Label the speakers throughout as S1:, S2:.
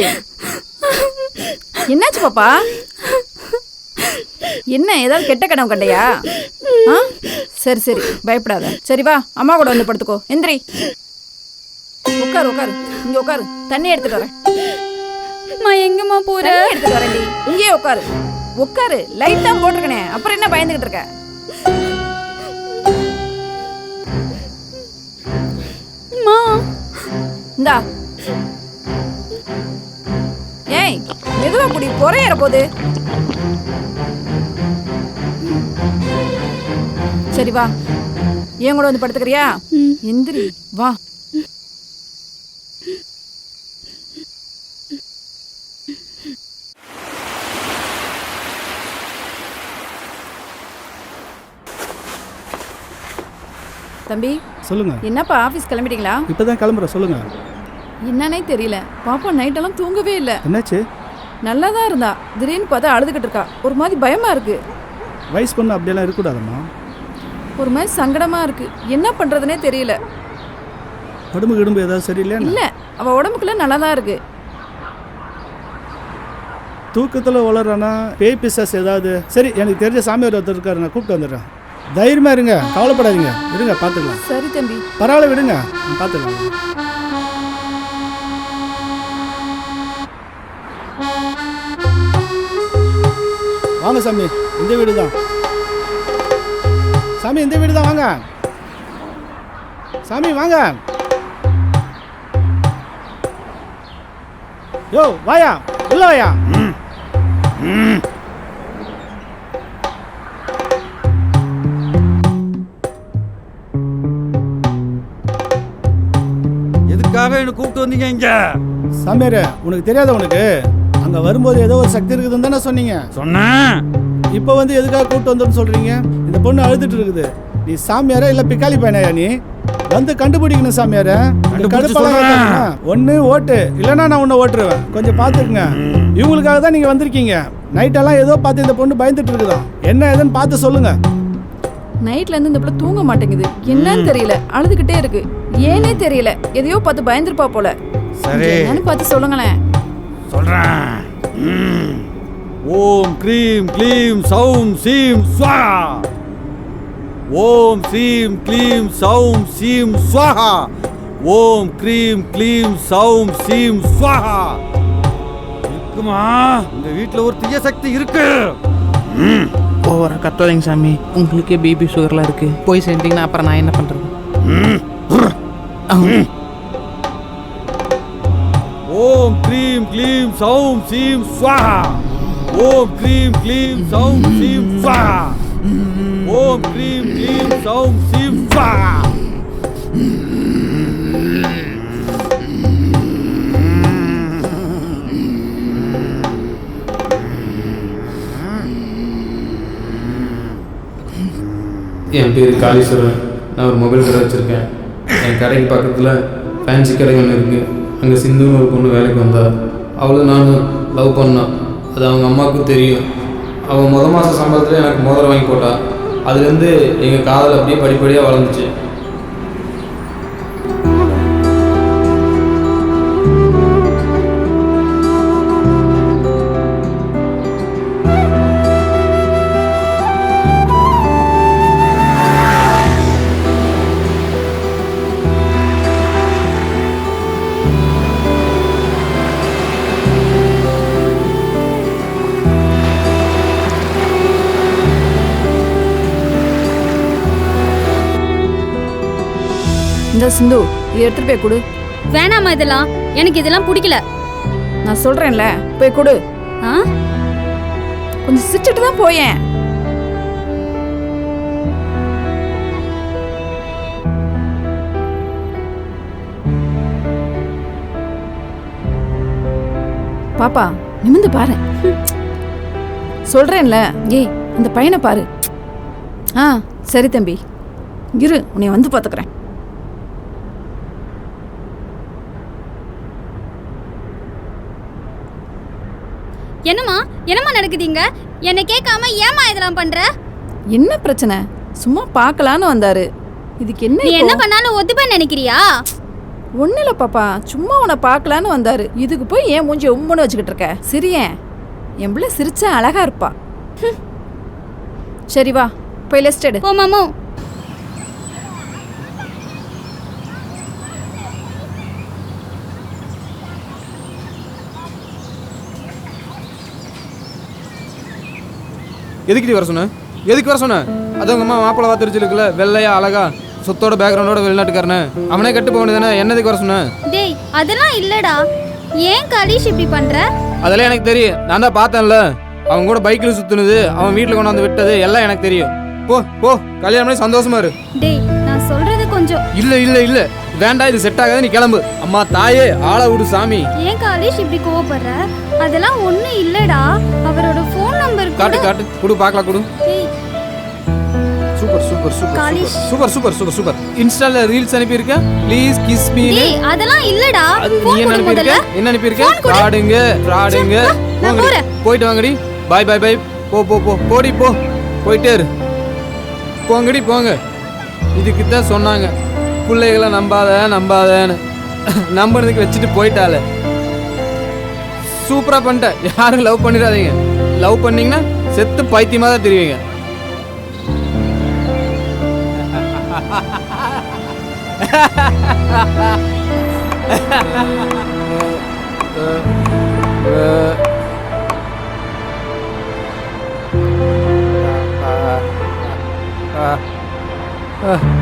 S1: என்னாச்சு என்னாச்சு பாப்பா? என்ன ஏதாவது கெட்ட கனவு கண்டையா? ஆ? சரி சரி பயப்படாத. சரி வா அம்மா கூட வந்து படுத்துக்கோ. எந்திரி. உட்காரு உட்காரு. இங்க உட்காரு. தண்ணி எடுத்துட்டு வரேன்.
S2: அம்மா எங்கம்மா போற?
S1: எடுத்துட்டு வரேன்டி. இங்கேயே உட்காரு. உட்காரு. லைட் தான் போட்டிருக்கனே. அப்புறம் என்ன பயந்துகிட்டு இருக்க? இந்தா. ஏய் மெதுவா குடி பொறையற போகுது சரி வா. என் கூட வந்து படுத்துக்கிறியா?
S2: ம்.
S1: எந்திரி வா. தம்பி
S3: சொல்லுங்க.
S1: என்னப்பா ஆபீஸ் கிளம்பிட்டீங்களா?
S3: இப்பதான் கிளம்புறேன் சொல்லுங்க.
S1: என்னன்னே தெரியல. பாப்பா நைட்டெல்லாம் தூங்கவே இல்லை.
S3: என்னாச்சு?
S1: நல்லா தான் இருந்தா. திடீர்னு பார்த்தா அழுதுகிட்டு இருக்கா. ஒரு மாதிரி பயமா இருக்கு.
S3: வயசு பொண்ணு அப்படியெல்லாம் இருக்கக்கூடாதம்மா.
S1: ஒரு மாதிரி சங்கடமா இருக்கு. என்ன பண்றதுனே தெரியல.
S3: உடம்பு கிடம்பு ஏதாவது சரியில்லையா
S1: இல்ல. அவ உடம்புக்குள்ள நல்லா தான் இருக்கு.
S3: தூக்கத்தில் வளரானா பேய் பிசாஸ் ஏதாவது? சரி எனக்கு தெரிஞ்ச சாமியார் ஒருத்தர் இருக்காரு. நான் கூப்பிட்டு வந்துடுறேன். தைரியமா இருங்க. கவலைப்படாதீங்க. இருங்க பார்த்துக்கலாம்.
S1: சரி தம்பி.
S3: பரவாயில்ல விடுங்க. பார்த்துக்கலாம் வாங்க சாமி இந்த வீடு தான் சாமி இந்த வீடு தான் வாங்க. சாமி வாங்க. யோ வாயா உள்ள வாயா.
S4: எதுக்காக என்ன கூப்பிட்டு வந்தீங்க இங்க?
S3: சாமியார் உனக்கு தெரியாத உனக்கு? அங்க வரும்போது ஏதோ ஒரு சக்தி இருக்குதுன்னு தானே சொன்னீங்க?
S4: சொன்னேன்.
S3: இப்போ வந்து எதுக்காக கூப்பிட்டு வந்தோம்னு சொல்றீங்க? இந்த பொண்ணு அழுதுட்டு இருக்குது. நீ சாமியாரா இல்ல பிக்காளி பையனாயா நீ? வந்து கண்டுபிடிக்கணும் சாமியார. ஒண்ணு ஓட்டு. இல்லைன்னா நான் உன்னை ஓட்டுருவேன். கொஞ்சம் பார்த்துக்குங்க. இவங்களுக்காக தான் நீங்க வந்திருக்கீங்க. நைட்டெல்லாம் ஏதோ பார்த்து இந்த பொண்ணு பயந்துட்டு இருக்குதாம் என்ன ஏதுன்னு பார்த்து சொல்லுங்க.
S1: நைட்ல இருந்து இந்த பிள்ளை தூங்க மாட்டேங்குது. என்னன்னு தெரியல. அழுதுகிட்டே இருக்கு. ஏனே தெரியல. எதையோ பார்த்து பயந்துருப்பா போல.
S4: சரி.
S1: பார்த்து சொல்லுங்களேன்.
S4: சொல்றேன். ம். ஓம் க்ரீம் க்ளீம் சௌம் சீம் ஸ்வாஹா. ஓம் ஸ்ரீம் க்ளீம் சௌம் சீம் ஸ்வாஹா. ஓம் க்ரீம் க்ளீம் சௌம் சீம் ஸ்வாஹா. இருக்குமா? இந்த வீட்ல ஒரு தீய சக்தி இருக்கு. ம்.
S5: ஓவரா கத்தாதீங்க சாமி. உங்களுக்கே பிபி சுகர்லாம் இருக்கு. போய் சேர்ந்தீங்கன்னா அப்புறம் நான் என்ன பண்றது?
S4: ம். ஓம் க்ரீம் க்ளீம் சௌம் சீம் ஸ்வாஹா ஓம் க்ரீம் க்ளீம் சௌம் சீம் ஸ்வாஹா ஓம் க்ரீம் க்ளீம் சௌம் சீம் ஸ்வாஹா
S6: என் பேர் காளீஸ்வரன். நான் ஒரு மொபைல் கடை வச்சுருக்கேன். என் கடைக்கு பக்கத்தில் ஃபேன்சி கடை ஒன்று இருக்குது அங்கே சிந்துன்னு ஒரு பொண்ணு வேலைக்கு வந்தா. அவளும் நானும் லவ் பண்ணான் அது அவங்க அம்மாவுக்கும் தெரியும். அவன் முத மாத சம்பளத்தில் எனக்கு மோதிரம் வாங்கி போட்டா. அதுலேருந்து எங்கள் காதல் அப்படியே படிப்படியாக வளர்ந்துச்சு.
S1: இந்த சிந்து இதை எடுத்துட்டு போய் கொடு.
S2: வேணாமா இதெல்லாம். எனக்கு இதெல்லாம் பிடிக்கல.
S1: நான் சொல்றேன்ல போய் கொடு.
S2: ஆ?
S1: கொஞ்சம் சிரிச்சுட்டு தான் போயேன். பாப்பா நிமிந்து பாரு. சொல்றேன்ல ஏய் அந்த பையனை பாரு. ஆ சரி தம்பி. இரு உன்னை வந்து பார்த்துக்கிறேன்
S2: என்னம்மா நடக்குதுங்க என்னை கேட்காம ஏமா இதெல்லாம் பண்ற?
S1: என்ன பிரச்சனை? சும்மா பார்க்கலான்னு வந்தாரு. இதுக்கு என்ன
S2: நீ? என்ன பண்ணாலும் ஒத்துப்பேன்னு நினைக்கிறியா?
S1: ஒன்றும் இல்லை பாப்பா சும்மா உன்னை பார்க்கலான்னு வந்தாரு. இதுக்கு போய் ஏன் மூஞ்சி உம்முன்னு வச்சுக்கிட்டு இருக்க? சிரியேன் என் பிள்ளை சிரிச்சா அழகா இருப்பா. சரி வா போய் லெஸ்ட் எடு.
S7: போ மாமு.
S6: எதுக்கு வர சொன்ன? எதுக்கு வர சொன்ன? அது உங்க அம்மா மாப்பிள்ளை பார்த்துருச்சுல வெள்ளையா அழகா சொத்தோட பேக்ரவுண்டோட வெளிநாட்டுக்காரனு. அவனே கட்டு போக வேண்டியதானே என்னதுக்கு வர சொன்ன?
S7: டேய் அதெல்லாம் இல்லடா. ஏன் கலீஷ் இப்படி பண்ற?
S6: அதெல்லாம் எனக்கு தெரியும். நான் தான் பார்த்தேன்ல. அவன் கூட பைக்கில் சுத்துனது அவன் வீட்டில் கொண்டாந்து விட்டது எல்லாம் எனக்கு தெரியும். போ போ கல்யாணம் பண்ணி சந்தோஷமா இரு.
S7: டேய் நான் சொல்றது கொஞ்சம்
S6: இல்ல இல்ல இல்ல. வேண்டாம் இது செட் ஆகாது நீ கிளம்பு. அம்மா தாயே ஆளை விடு சாமி.
S7: ஏன் கலீஷ் இப்படி கோவப்படுற? அதெல்லாம் ஒண்ணும் இல்லடா. அவரோட நம்பர்
S6: காட்டு
S7: கூட.
S6: காட்டு. குடு பார்க்கலாம் குடு. Super super
S7: super.
S6: Super. Super super super இன்ஸ்டால ரீல்ஸ் அனுப்பியிருக்க? ப்ளீஸ் கிஸ் மீ
S7: அதெல்லாம் இல்லடா.
S6: நீ என்ன
S7: கொடு
S6: அனுப்பியிருக்க?
S7: முதல்ல.
S6: என்ன
S7: Phone கொடு.
S6: ஃப்ராடுங்க ஃப்ராடுங்க. போயிட்டு வாங்கடி. பாய் பாய் பாய் போ போ போ. போடி போ. போயிட்டே இரு. போங்கடி போங்க. இதுக்கு தான் சொன்னாங்க. பிள்ளைகளை நம்பாத நம்பாதன்னு. நம்புறதுக்கு வச்சுட்டு போயிட்டால சூப்பரா பண்ணிட்ட. யாரும் லவ் பண்ணிடாதீங்க. லவ் பண்ணீங்கன்னா செத்து பைத்தியமா தான் தெரிவிங்க.
S8: Uh...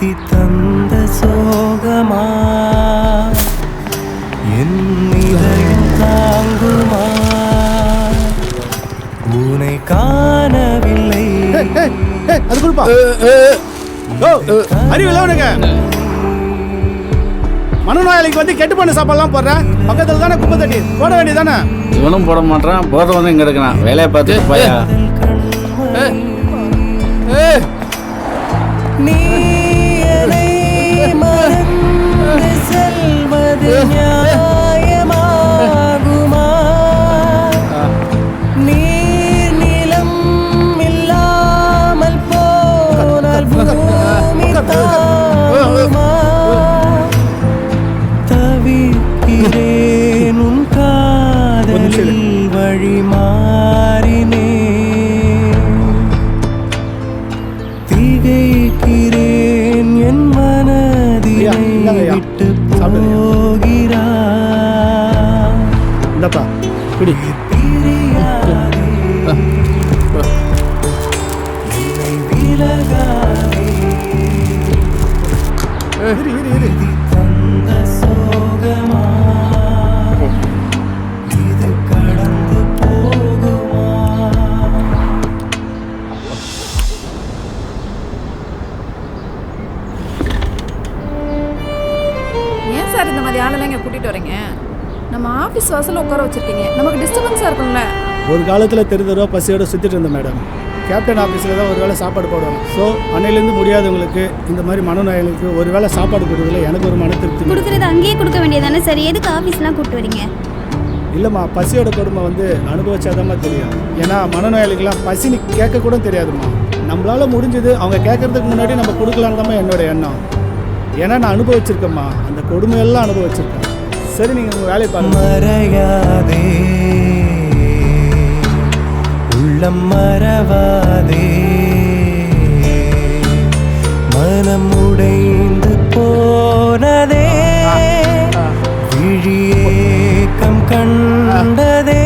S8: விதி தந்த சோகமா? என் இதயம் தாங்குமா? உனை காணவில்லை.
S3: அது கொடுப்பா. ஓ அறிவில்ல உனக்கு. மனநோயாளிக்கு வந்து கெட்டு பண்ண சாப்பாடுலாம் போடுற? பக்கத்துல தானே குப்பை தட்டி? போட வேண்டியதானே
S9: இவனும் போட மாட்டான் போடுற வந்து இங்க எடுக்கிறான் வேலையை பார்த்து போயா?
S8: விட்டு. போகிறான்
S3: இந்தப்பா பிடி
S1: சார் இந்த மாதிரி ஆளெல்லாம் இங்கே கூட்டிகிட்டு வரீங்க? நம்ம ஆஃபீஸ் வாசல்ல உட்கார வச்சிருக்கீங்க. நமக்கு டிஸ்டர்பன்ஸாக இருக்கும்ல?
S3: ஒரு காலத்தில் தெரிந்தரோ பசியோட சுற்றிட்டு இருந்தேன் மேடம் கேப்டன் ஆஃபீஸில் தான் ஒரு வேளை சாப்பாடு போடுவாங்க ஸோ அன்னையிலேருந்து முடியாதவங்களுக்கு இந்த மாதிரி மனநோயாளிகளுக்கு ஒரு வேளை சாப்பாடு கொடுக்குறதுல எனக்கு ஒரு மன திருப்தி.
S7: கொடுக்கறது அங்கேயே கொடுக்க வேண்டியதானே சரி? எதுக்கு ஆஃபீஸ்லாம் கூப்பிட்டு வரீங்க?
S3: இல்லைம்மா பசியோட கொடுமை வந்து அனுபவிச்சாதாம்மா தெரியும். ஏன்னா மனநோயாளிகள்லாம் பசின்னு கேட்க கூட தெரியாதும்மா. நம்மளால முடிஞ்சது அவங்க கேட்கறதுக்கு முன்னாடி நம்ம கொடுக்கலான்னு தான் என்னோட எண்ணம். ஏன்னா நான் அனுபவிச்சிருக்கேம்மா அந்த கொடுமையெல்லாம் அனுபவிச்சிருக்கேன் சரி நீங்கள் உங்கள் வேலையை பாருங்க
S9: மறையாதே உள்ளம் மறவாதே மனம் உடைந்து போனதே விழியேக்கம் கண்டதே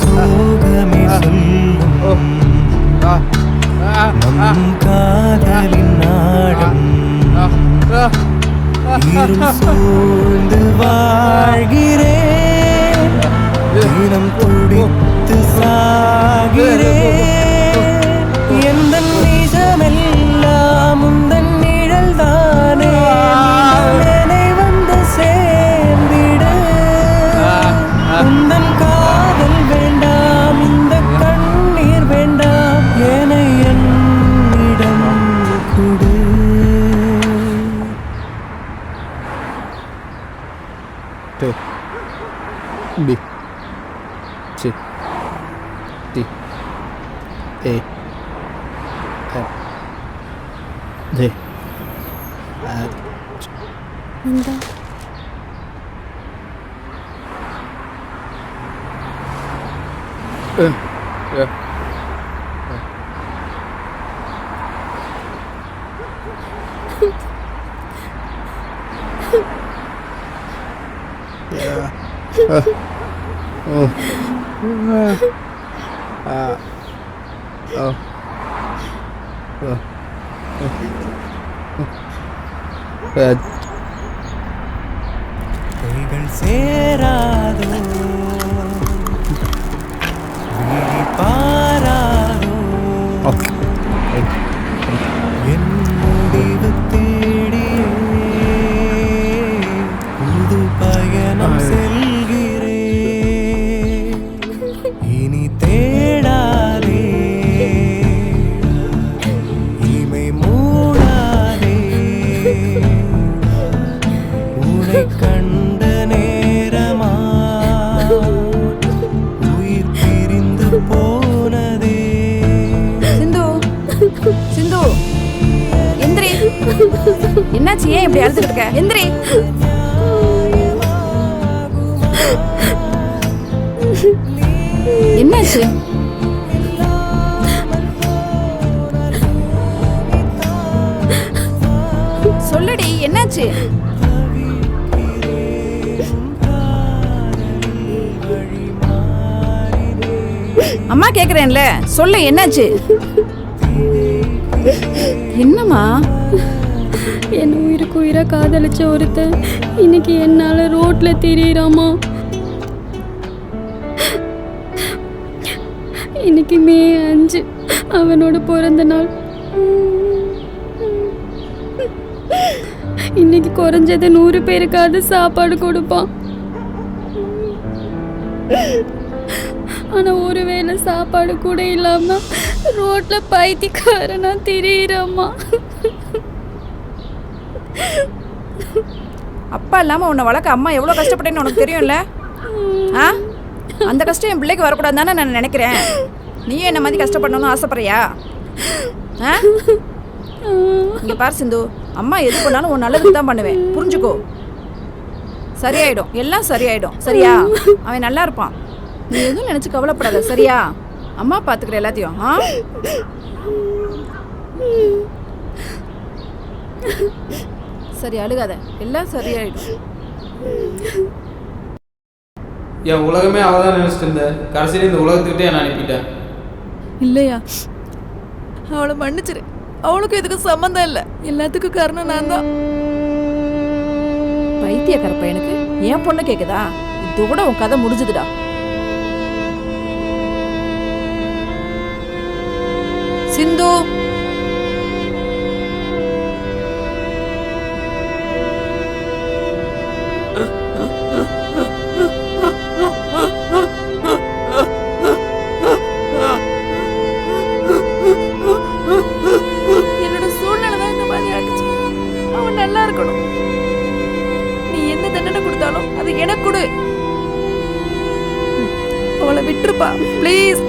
S9: சோகமே சொல்லும் காதலின் நாடம் இருள் சூழ்ந்து வாழ்கிறேன் B C D E F
S6: D F 뭔가 응 예.
S9: கைகள் சேராதோ
S1: பாரா என்னாச்சு? சொல்லுடி என்னாச்சு? அம்மா கேக்குறேன்ல சொல்லு என்னாச்சு? என்னம்மா?
S2: என் உயிருக்கு உயிராக காதலிச்ச ஒருத்தன் இன்னைக்கு என்னால் ரோட்டில் திரியிறாமா? இன்னைக்கு மே அஞ்சு அவனோட பிறந்த நாள். இன்னைக்கு குறைஞ்சது நூறு பேருக்காவது சாப்பாடு கொடுப்பான். ஆனா ஒருவேளை சாப்பாடு கூட இல்லாம ரோட்ல பைத்தியக்காரனா திரியிறம்மா
S1: அப்பா இல்லாமல் உன்னை வளர்க்க அம்மா எவ்வளோ கஷ்டப்பட்டேன்னு உனக்கு தெரியும்ல? ஆ? அந்த கஷ்டம் என் பிள்ளைக்கு வரக்கூடாது தானே நான் நினைக்கிறேன். நீயும் என்ன மாதிரி கஷ்டப்படணும்னு ஆசைப்படுறியா? ஆ? இங்கே பார் சிந்து அம்மா எது பண்ணாலும் உன் நல்லதுக்கு தான் பண்ணுவேன். புரிஞ்சுக்கோ. சரியாயிடும். எல்லாம் சரியாயிடும். சரியா? அவன் நல்லா இருப்பான். நீ எதுவும் நினச்சி கவலைப்படாத. சரியா? அம்மா பார்த்துக்கிற எல்லாத்தையும் ஆ? சரி அழுகாத. எல்லாம் சரியாயிடும்.
S6: என் உலகமே அவள் தான் நினச்சிட்டு இருந்தேன் கடைசியில் இந்த உலகத்துக்கிட்டே நான் அனுப்பிட்டேன்
S1: இல்லையா? அவளை மன்னிச்சிரு. அவளுக்கும் இதுக்கு சம்மந்தம் இல்லை. எல்லாத்துக்கும் காரணம் நான் தான். பைத்தியக்கார பையனுக்கு என் பொண்ணு கேக்குதா? இதோட உன் கதை முடிஞ்சுதுடா. சிந்து நல்லா இருக்கணும். நீ எந்த தண்டனை கொடுத்தாலும் அது எனக்கு கொடு. விட்டுருப்பா. ப்ளீஸ்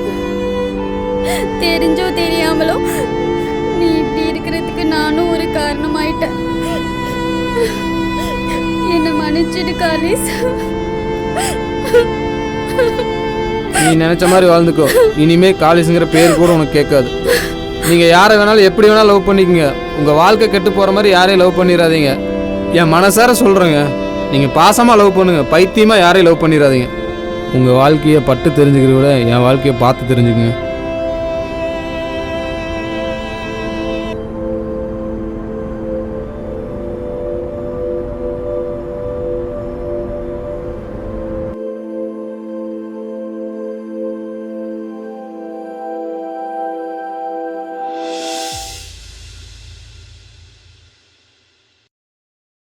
S2: தெரிஞ்சோ தெரியாமலோ நீ இப்படி இருக்கிறதுக்கு நானும் ஒரு காரணமாயிட்டேன். என்னை மன்னிச்சிடு காலிஸ்
S6: நீ நினச்ச மாதிரி வாழ்ந்துக்கோ. இனிமே காலேஜுங்கிற பேர் கூட உனக்கு கேட்காது. நீங்கள் யாரை வேணாலும் எப்படி வேணாலும் லவ் பண்ணிக்கங்க. உங்கள் வாழ்க்கை கெட்டு போகிற மாதிரி யாரையும் லவ் பண்ணிடாதீங்க என் மனசார சொல்கிறேங்க நீங்கள் பாசமாக லவ் பண்ணுங்கள் பைத்தியமாக யாரையும் லவ் பண்ணிடாதீங்க உங்கள் வாழ்க்கையை பட்டு தெரிஞ்சுக்கிறத விட என் வாழ்க்கையை பார்த்து தெரிஞ்சுக்குங்க.